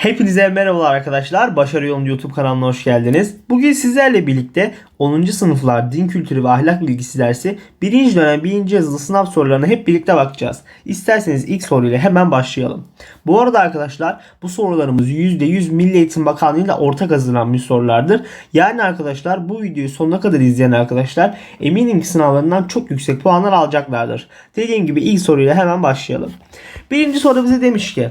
Hepinize merhabalar arkadaşlar. Başarı Yolun YouTube kanalına hoş geldiniz. Bugün sizlerle birlikte 10. sınıflar din kültürü ve ahlak bilgisi dersi 1. dönem 1. yazılı sınav sorularına hep birlikte bakacağız. İsterseniz ilk soruyla hemen başlayalım. Bu arada arkadaşlar bu sorularımız %100 Milli Eğitim Bakanlığı ile ortak hazırlanmış sorulardır. Yani arkadaşlar bu videoyu sonuna kadar izleyen arkadaşlar eminim ki sınavlarından çok yüksek puanlar alacaklardır. Dediğim gibi ilk soruyla hemen başlayalım. Birinci soru bize demiş ki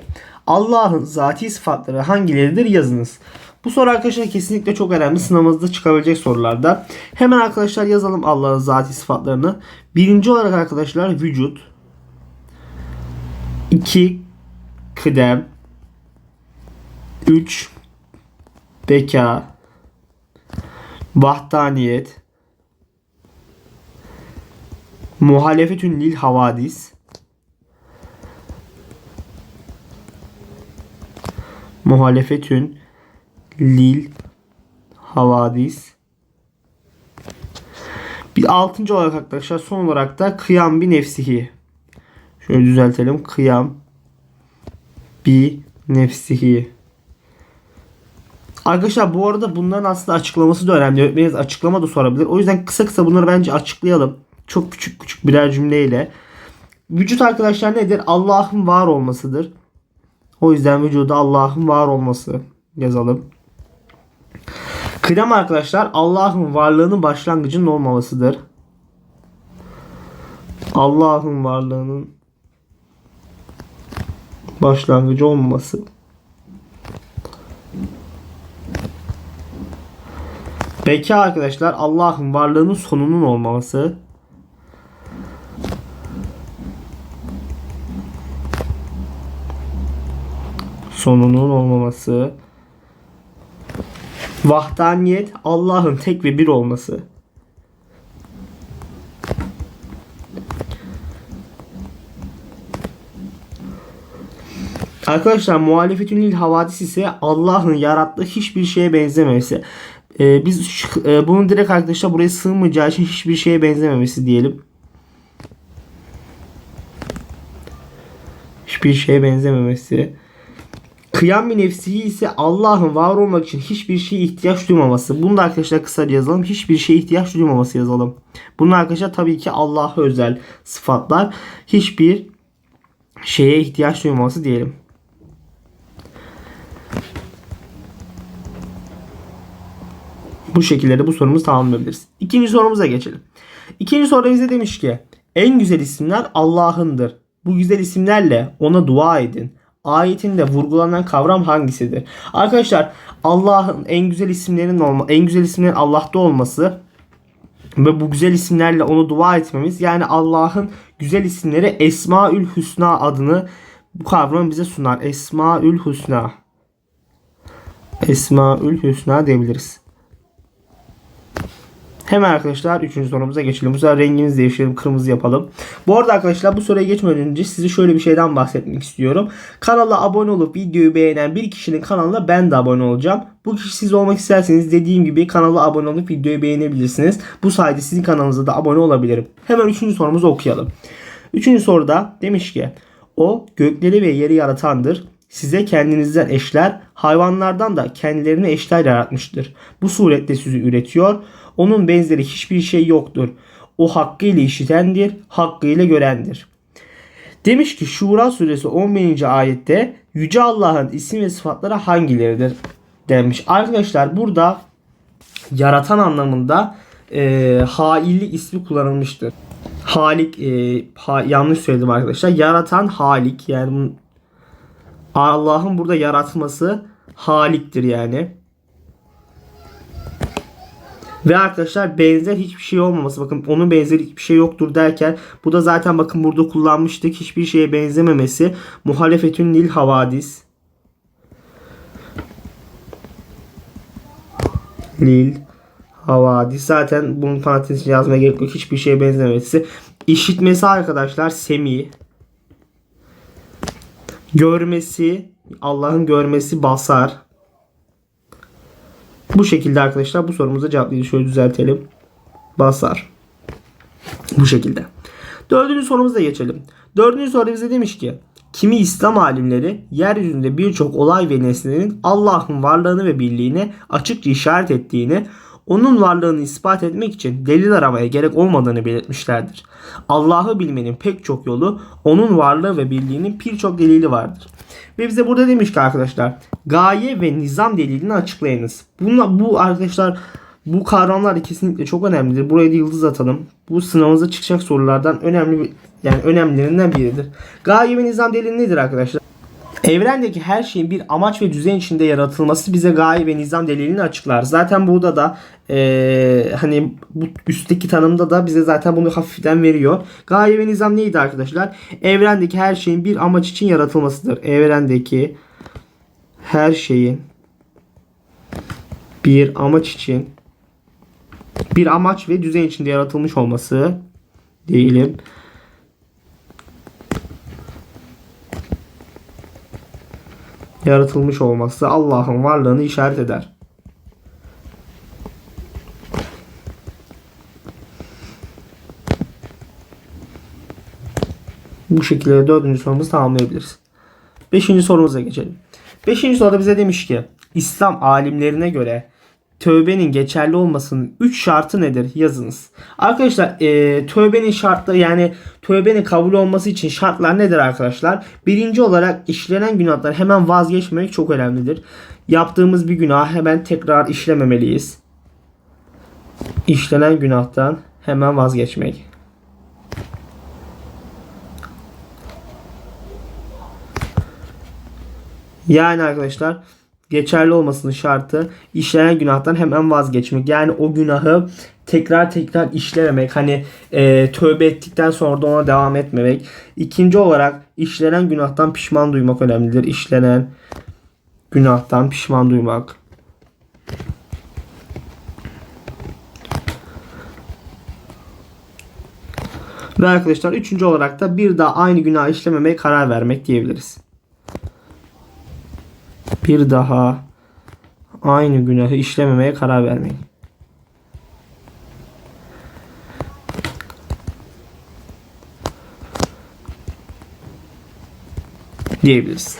Allah'ın zati sıfatları hangileridir yazınız. Bu soru arkadaşlar kesinlikle çok önemli. Sınavımızda çıkabilecek sorularda. Hemen arkadaşlar yazalım Allah'ın zati sıfatlarını. Birinci olarak arkadaşlar vücut. 2 kıdem. 3 beka. Vahdaniyet. Muhalefetün lil havadis. Muhalefetün lil havadis. Bir altıncı olarak arkadaşlar son olarak da kıyam bir nefsihi. Şöyle düzeltelim. Kıyam bir nefsihi. Arkadaşlar bu arada bunların aslında açıklaması da önemli. Öğretmeniniz açıklama da sorabilir. O yüzden kısa kısa bunları bence açıklayalım. Çok küçük küçük birer cümleyle. Vücut arkadaşlar nedir? Allah'ın var olmasıdır. O yüzden vücuda Allah'ın var olması yazalım. Kıdem arkadaşlar Allah'ın varlığının başlangıcının olmamasıdır. Allah'ın varlığının başlangıcı olmaması. Beka arkadaşlar Allah'ın varlığının sonunun olmaması. Sonunun olmaması. Vahdaniyet Allah'ın tek ve bir olması. Arkadaşlar muhalefetün lil havadis ise Allah'ın yarattığı hiçbir şeye benzememesi. Ee, biz şu- e, bunun direkt arkadaşlar buraya sığmayacağı için hiçbir şeye benzememesi diyelim. Hiçbir şeye benzememesi. Kıyam bir nefsihi ise Allah'ın var olmak için hiçbir şeye ihtiyaç duymaması. Bunu da arkadaşlar kısaca yazalım. Hiçbir şeye ihtiyaç duymaması yazalım. Bunlar arkadaşlar tabii ki Allah'a özel sıfatlar. Hiçbir şeye ihtiyaç duymaması diyelim. Bu şekilde de bu sorumuzu tamamlayabiliriz. İkinci sorumuza geçelim. İkinci soruda bize demiş ki en güzel isimler Allah'ındır. Bu güzel isimlerle ona dua edin. Ayetinde vurgulanan kavram hangisidir? Arkadaşlar Allah'ın en güzel isimlerinin olma, en güzel isimlerin Allah'ta olması ve bu güzel isimlerle onu dua etmemiz yani Allah'ın güzel isimleri Esmaül Hüsna adını bu kavramı bize sunar. Esmaül Hüsna. Esmaül Hüsna diyebiliriz. Hemen arkadaşlar 3. sorumuza geçelim. Bu sefer rengimizi değiştirelim. Kırmızı yapalım. Bu arada arkadaşlar bu soruya geçmeden önce size şöyle bir şeyden bahsetmek istiyorum. Kanala abone olup videoyu beğenen bir kişinin kanalına ben de abone olacağım. Bu kişi siz olmak isterseniz dediğim gibi kanala abone olup videoyu beğenebilirsiniz. Bu sayede sizin kanalınıza da abone olabilirim. Hemen 3. sorumuzu okuyalım. 3. soruda demiş ki o gökleri ve yeri yaratandır. Size kendinizden eşler, hayvanlardan da kendilerini eşler yaratmıştır. Bu surette sizi üretiyor. Onun benzeri hiçbir şey yoktur. O hakkıyla işitendir, hakkıyla görendir. Demiş ki Şura suresi 11. ayette Yüce Allah'ın isim ve sıfatları hangileridir demiş. Arkadaşlar burada yaratan anlamında e, haillik ismi kullanılmıştır. Halik e, ha- yanlış söyledim arkadaşlar. Yaratan Halik yani Allah'ın burada yaratması Halik'tir yani. Ve arkadaşlar benzer hiçbir şey olmaması. Bakın onun benzeri hiçbir şey yoktur derken bu da zaten bakın burada kullanmıştık. Hiçbir şeye benzememesi. Muhalefetün lil havadis. Lil havadis. Zaten bunun parantezini yazmaya gerek yok. Hiçbir şeye benzememesi. İşitmesi arkadaşlar semi. Görmesi Allah'ın görmesi basar. Bu şekilde arkadaşlar bu sorumuza cevaplayın. Şöyle düzeltelim. Basar. Bu şekilde. Dördüncü sorumuza geçelim. Dördüncü soru bize demiş ki Kimi İslam alimleri yeryüzünde birçok olay ve nesnenin Allah'ın varlığını ve birliğini açıkça işaret ettiğini, onun varlığını ispat etmek için delil aramaya gerek olmadığını belirtmişlerdir. Allah'ı bilmenin pek çok yolu, onun varlığı ve birliğinin birçok delili vardır. Ve bize burada demiş ki arkadaşlar, gaye ve nizam delilini açıklayınız. Bunla, bu arkadaşlar bu kavramlar kesinlikle çok önemlidir. Buraya da yıldız atalım. Bu sınavınıza çıkacak sorulardan önemli bir yani önemlilerinden biridir. Gaye ve nizam delili nedir arkadaşlar? Evrendeki her şeyin bir amaç ve düzen içinde yaratılması bize gaye ve nizam delilini açıklar. Zaten burada da eee, hani bu üstteki tanımda da bize zaten bunu hafiften veriyor. Gaye ve nizam neydi arkadaşlar? Evrendeki her şeyin bir amaç için yaratılmasıdır. Evrendeki her şeyin bir amaç için bir amaç ve düzen içinde yaratılmış olması diyelim. Yaratılmış olması Allah'ın varlığını işaret eder. Bu şekilde dördüncü sorumuzu tamamlayabiliriz. Beşinci sorumuza geçelim. Beşinci soruda bize demiş ki İslam alimlerine göre tövbenin geçerli olmasının 3 şartı nedir? Yazınız. Arkadaşlar e, tövbenin şartları yani tövbenin kabul olması için şartlar nedir arkadaşlar? Birinci olarak işlenen günahlar hemen vazgeçmemek çok önemlidir. Yaptığımız bir günah hemen tekrar işlememeliyiz. İşlenen günahtan hemen vazgeçmek. Yani arkadaşlar geçerli olmasının şartı işlenen günahtan hemen vazgeçmek. Yani o günahı tekrar tekrar işlememek. Hani e, tövbe ettikten sonra da ona devam etmemek. İkinci olarak işlenen günahtan pişman duymak önemlidir. İşlenen günahtan pişman duymak. Ve arkadaşlar üçüncü olarak da bir daha aynı günah işlememeye karar vermek diyebiliriz bir daha aynı günahı işlememeye karar vermeyin. diyebiliriz.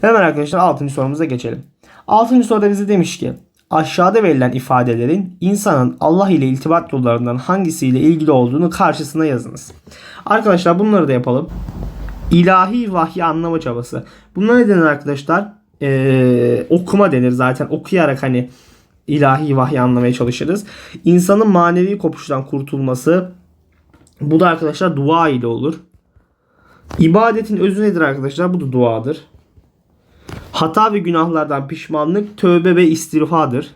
Hemen arkadaşlar 6. sorumuza geçelim. 6. soruda bize demiş ki aşağıda verilen ifadelerin insanın Allah ile iltibat yollarından hangisiyle ilgili olduğunu karşısına yazınız. Arkadaşlar bunları da yapalım. İlahi vahyi anlama çabası. Bunlar ne denir arkadaşlar? Ee, okuma denir zaten. Okuyarak hani ilahi vahyi anlamaya çalışırız. İnsanın manevi kopuştan kurtulması. Bu da arkadaşlar dua ile olur. İbadetin özü nedir arkadaşlar? Bu da duadır. Hata ve günahlardan pişmanlık tövbe ve istiğfardır.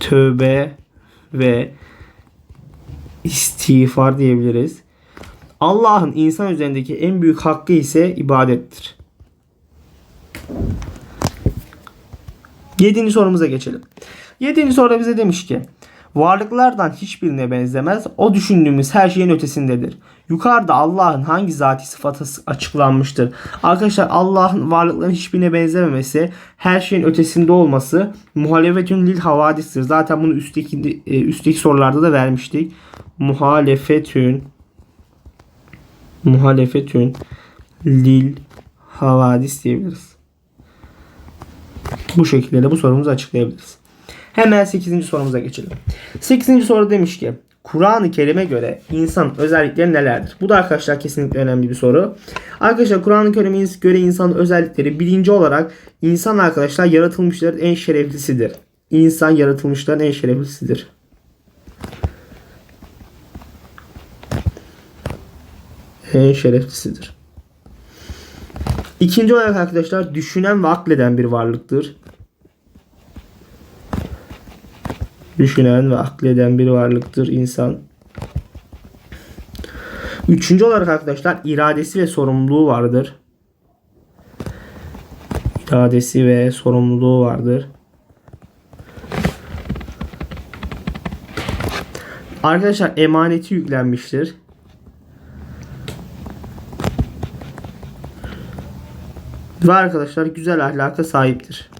Tövbe ve istiğfar diyebiliriz. Allah'ın insan üzerindeki en büyük hakkı ise ibadettir. Yedinci sorumuza geçelim. Yedinci soruda bize demiş ki Varlıklardan hiçbirine benzemez. O düşündüğümüz her şeyin ötesindedir. Yukarıda Allah'ın hangi zati sıfatı açıklanmıştır? Arkadaşlar Allah'ın varlıkların hiçbirine benzememesi, her şeyin ötesinde olması muhalefetün lil havadistir. Zaten bunu üstteki, e, üstteki sorularda da vermiştik. Muhalefetün muhalefetün lil havadis diyebiliriz. Bu şekilde de bu sorumuzu açıklayabiliriz. Hemen 8. sorumuza geçelim. 8. soru demiş ki Kur'an-ı Kerim'e göre insan özellikleri nelerdir? Bu da arkadaşlar kesinlikle önemli bir soru. Arkadaşlar Kur'an-ı Kerim'e göre insanın özellikleri birinci olarak insan arkadaşlar yaratılmışların en şereflisidir. İnsan yaratılmışların en şereflisidir. En şereflisidir. İkinci olarak arkadaşlar düşünen ve akleden bir varlıktır. Düşünen ve akleden bir varlıktır insan. Üçüncü olarak arkadaşlar iradesi ve sorumluluğu vardır. İradesi ve sorumluluğu vardır. Arkadaşlar emaneti yüklenmiştir. Ve arkadaşlar güzel ahlaka sahiptir.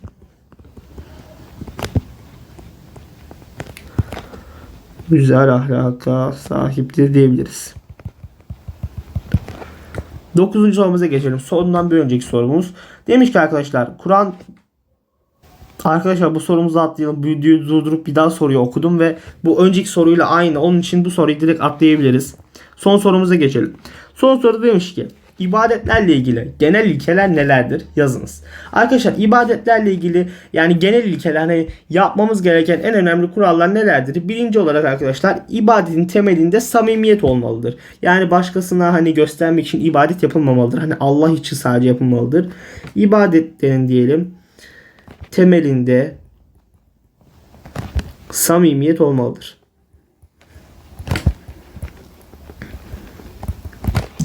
Güzel ahlaka sahiptir diyebiliriz. 9. sorumuza geçelim. Sonundan bir önceki sorumuz. Demiş ki arkadaşlar Kur'an Arkadaşlar bu sorumuzu atlayalım. Videoyu durdurup bir daha soruyu okudum ve bu önceki soruyla aynı. Onun için bu soruyu direkt atlayabiliriz. Son sorumuza geçelim. Son soru demiş ki ibadetlerle ilgili genel ilkeler nelerdir? Yazınız. Arkadaşlar ibadetlerle ilgili yani genel ilkeler hani yapmamız gereken en önemli kurallar nelerdir? Birinci olarak arkadaşlar ibadetin temelinde samimiyet olmalıdır. Yani başkasına hani göstermek için ibadet yapılmamalıdır. Hani Allah için sadece yapılmalıdır. İbadetlerin diyelim temelinde samimiyet olmalıdır.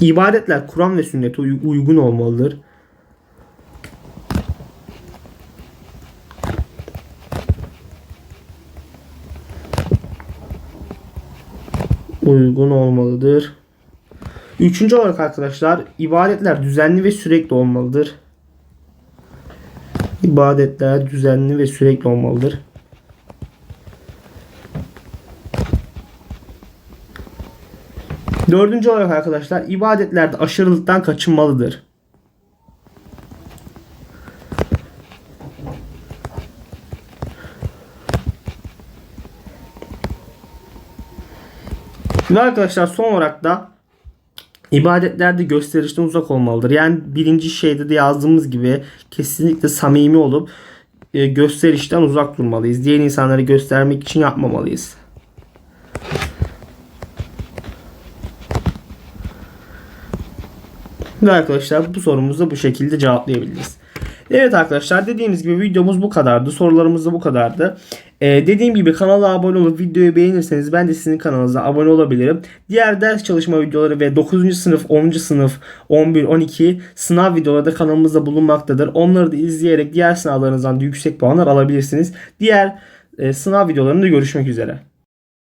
İbadetler Kur'an ve sünnete uy- uygun olmalıdır. Uygun olmalıdır. Üçüncü olarak arkadaşlar ibadetler düzenli ve sürekli olmalıdır. İbadetler düzenli ve sürekli olmalıdır. Dördüncü olarak arkadaşlar ibadetlerde aşırılıktan kaçınmalıdır. Ve arkadaşlar son olarak da ibadetlerde gösterişten uzak olmalıdır. Yani birinci şeyde de yazdığımız gibi kesinlikle samimi olup e, gösterişten uzak durmalıyız. Diğer insanları göstermek için yapmamalıyız. Ve arkadaşlar bu sorumuzu da bu şekilde cevaplayabiliriz. Evet arkadaşlar dediğimiz gibi videomuz bu kadardı. Sorularımız da bu kadardı. Ee, dediğim gibi kanala abone olup videoyu beğenirseniz ben de sizin kanalınıza abone olabilirim. Diğer ders çalışma videoları ve 9. sınıf, 10. sınıf, 11, 12 sınav videoları da kanalımızda bulunmaktadır. Onları da izleyerek diğer sınavlarınızdan da yüksek puanlar alabilirsiniz. Diğer e, sınav videolarında görüşmek üzere.